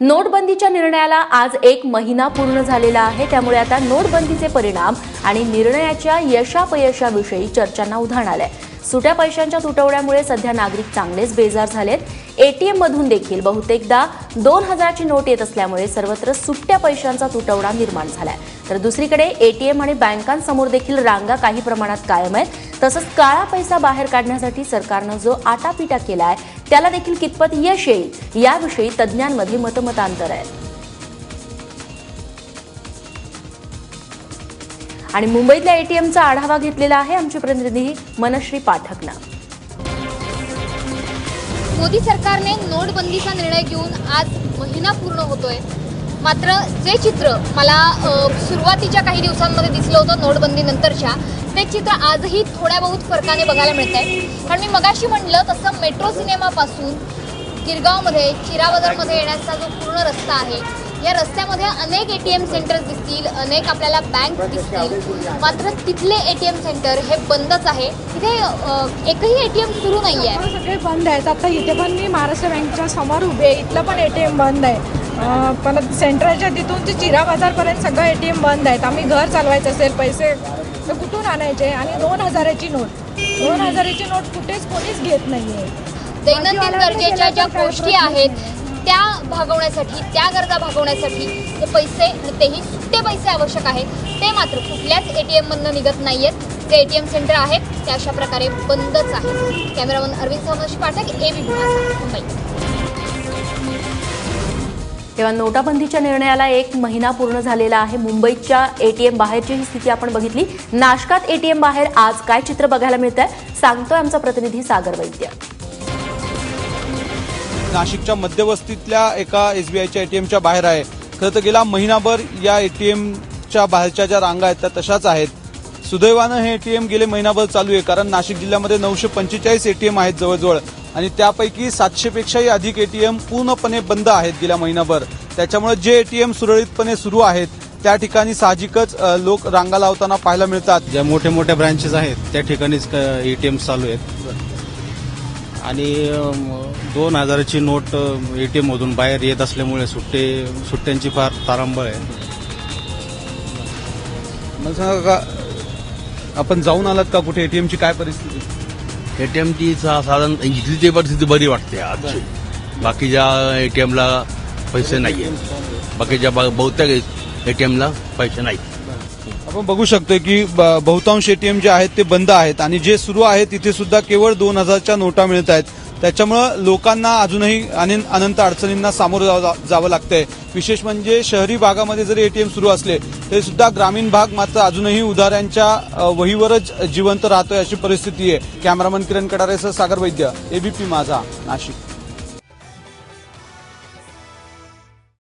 नोटबंदीच्या निर्णयाला आज एक महिना पूर्ण झालेला आहे. त्यामुळे आता नोटबंदीचे परिणाम आणि निर्णयाच्या यशापयशाविषयी चर्चांना उधाण आलंय. सुट्या पैशांच्या तुटवड्यामुळे सध्या नागरिक चांगलेच बेजार झालेत. एटीएम मधून देखील बहुतेकदा दोन हजाराची नोट येत असल्यामुळे सर्वत्र सुट्ट्या पैशांचा तुटवडा निर्माण झालाय. तर दुसरीकडे एटीएम आणि बँकांसमोर देखील रांगा काही प्रमाणात कायम आहेत. तसंच काळा पैसा बाहेर काढण्यासाठी सरकारनं जो आटापिटा केलाय त्याला देखील कितपत यश येईल याविषयी तज्ज्ञांमध्ये मतमतांतर आहे. आणि मुंबईतल्या एटीएमचा आढावा घेतलेला आहे आमचे प्रतिनिधी मनश्री पाठकनं. मोदी सरकारने नोटबंदीचा निर्णय घेऊन आज महिना पूर्ण होतोय. मात्र जे चित्र मला सुरुवातीच्या काही दिवसांमध्ये दिसलं होतं नोटबंदी नंतरच्या ते चित्र आजही थोड्या बहुत फरकाने बघायला मिळत आहे कारण मी मगाशी म्हणलं तसं मेट्रो सिनेमापासून गिरगावमध्ये चिराबाजारमध्ये येण्याचा जो पूर्ण रस्ता आहे या रस्त्यामध्ये अनेक ए टी एम सेंटर्स दिसतील अनेक आपल्याला बँक दिसतील. मात्र तिथले ए टी एम सेंटर हे बंदच आहे. तिथे एकही ए टी एम सुरू नाही आहे सर्व सगळे बंद आहेत. आता इथे पण मी महाराष्ट्र बँकच्या समोर उभे आहे. इथलं पण ए टी एम बंद आहे. अं, परत सेंट्रलच्या तिथून ते चिरा बाजारपर्यंत सगळं ए टी एम बंद आहेत. आम्ही घर चालवायचं असेल पैसे तर कुठून आणायचे? आणि दोन हजाराची नोट. दोन हजाराची नोट कुठेच कोणीच घेत नाही आहे दैनंदिन गरजेच्या ज्या गोष्टी आहेत त्या भागवण्यासाठी त्या गरजा भागवण्यासाठी जे पैसे तेही सुट्टे पैसे आवश्यक आहेत ते मात्र कुठल्याच ए टी एममधनं निघत नाही आहेत जे ए टी एम सेंटर आहेत ते अशा प्रकारे बंदच आहेत. Cameraman Arvind Samoshi Pathak A B Mumbai. तेव्हा नोटाबंदीच्या निर्णयाला एक महिना पूर्ण झालेला आहे. मुंबईच्या एटीएम बाहेरची ही स्थिती आपण बघितली. नाशकात एटीएम बाहेर आज काय चित्र बघायला मिळत आहे सांगतोय आमचा प्रतिनिधी सागर वैद्य. नाशिकच्या मध्यवस्तीतल्या एका एसबीआयच्या एटीएमच्या बाहेर आहे. खरं तर गेला महिनाभर या एटीएमच्या बाहेरच्या ज्या रांगा आहेत त्या तशाच आहेत. सुदैवानं हे एटीएम गेले महिनाभर चालू आहे कारण नाशिक जिल्ह्यामध्ये नऊशे पंचेचाळीस एटीएम आहेत जवळजवळ. आणि त्यापैकी सातशेपेक्षाही अधिक एटीएम पूर्णपणे बंद आहेत गेल्या महिनाभर. त्याच्यामुळे जे एटीएम सुरळीतपणे सुरू आहेत त्या ठिकाणी साहजिकच लोक रांगा लावताना पाहायला मिळतात. ज्या मोठ्या मोठ्या ब्रांचेस आहेत त्या ठिकाणीच एटीएम चालू आहेत. आणि दोन हजाराची नोट एटीएम मधून बाहेर येत असल्यामुळे सुट्टे सुट्ट्यांची फार तारांबळ आहे. मला सांगा का आपण जाऊन आलात का कुठे? एटीएमची काय परिस्थिती? एटीएमची साधारण इथली ते परिस्थिती बरी वाटते आजची. बाकीच्या एटीएमला पैसे नाहीये. बाकीच्या ब- बहुतेक एटीएमला पैसे नाही आपण बघू शकतोय की ब- बहुतांश एटीएम जे आहेत ते बंद आहेत. आणि जे सुरू आहेत तिथे सुद्धा केवळ दोन हजारच्या नोटा मिळत आहेत. त्याच्यामुळं लोकांना अजूनही अनंत अडचणींना सामोरं जावं जावं लागतंय. विशेष म्हणजे शहरी भागामध्ये जरी एटीएम सुरू असले तरी सुद्धा ग्रामीण भाग मात्र अजूनही उधाऱ्यांच्या वहीवरच जिवंत राहतोय अशी परिस्थिती आहे. कॅमेरामन किरण कडारेसह सागर वैद्य एबीपी माझा नाशिक.